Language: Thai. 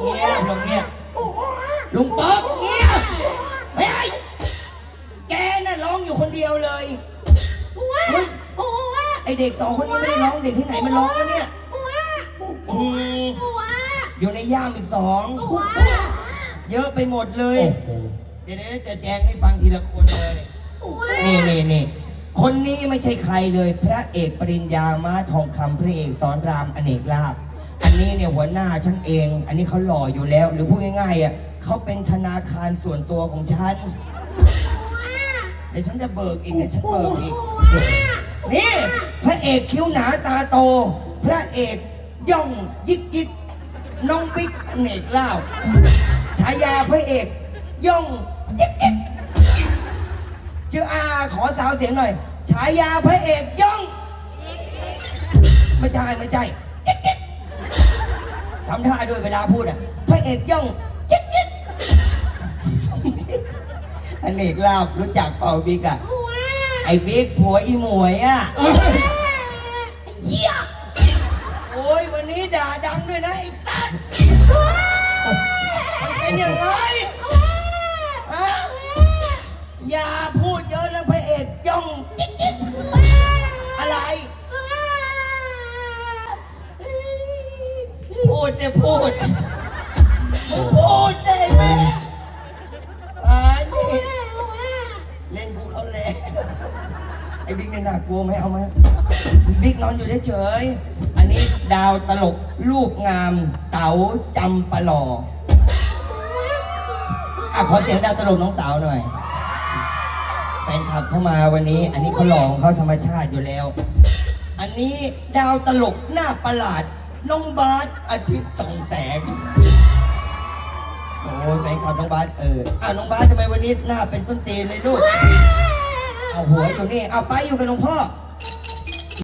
เงียบลงเงียบลุงป๊อกเงียบเฮ้ยแกน่ะร้องอยู่คนเดียวเลยเฮ้ยไอเด็กสองคนนี้ไม่ได้ร้องเด็กที่ไหนมันร้องวะเนี่ยอืมอยู่ในย่ามอีกสองเยอะไปหมดเลย เดี๋ยวๆจะแจ้งให้ฟังทีละคนเลย นี่นี่นี่คนนี้ไม่ใช่ใครเลย พระเอกปริญญาม้าทองคำพระเอกสอนรามอเนกลาบอันนี้ เนี่ยหัวหน้าฉันเอง อันนี้เขาหล่ออยู่แล้ว หรือพูดง่ายๆอะเขาเป็นธนาคารส่วนตัวของฉันเดี๋ยวฉันจะเบิกอีกเดี๋ยวฉันเบิกอีก นี่พระเอกคิ้วหนาตาโต พระเอกย่องยิกยิกน้องบิ๊กเนกลาบฉายาพระเอกย่องยิกยิกชื่ออาขอสาวเสียงหน่อยฉายาพระเอกย่อง ไม่ใช่ไม่ใช่ ทำท่าด้วยเวลาพูดอะพระเอกย่องเจ๊กเจ๊กอเนกลาบรู้จักเปล่าบิ๊กอะ ไอ้บิ๊กผัวอีหมวยอะเหี้ยโอ้ยวันนี้ด่าดังด้วยนะไอ้สัสมันเป็นยังไงฮะอย่าพูดเยอะนะพระเอกย่องจิ๊ก จะพูดมึงพูดได้ไหมอ่านี่เล่นกูเขาแล้วไอ้บิ๊กเนี่ยน่ากลัวไหมเอาไหมบิ๊กนอนอยู่เฉยๆอันนี้ดาวตลกลูกงาม เต๋าจำปะหลออะขอเสียงดาวตลกน้องเต๋าหน่อยแฟนคลับเข้ามาวันนี้ อันนี้เขาหลองเขาธรรมชาติอยู่แล้ว อันนี้ดาวตลกหน้าประหลาด น้องบาสอาทิตย์ส่องแสง โอ้ยแฟนคลับน้องบาสเอออ้าวน้องบาสทำไมวันนี้หน้าเป็นต้นตีนเลยลูก เอาหัวอยู่นี่ เอาไปอยู่กับหลวงพ่อ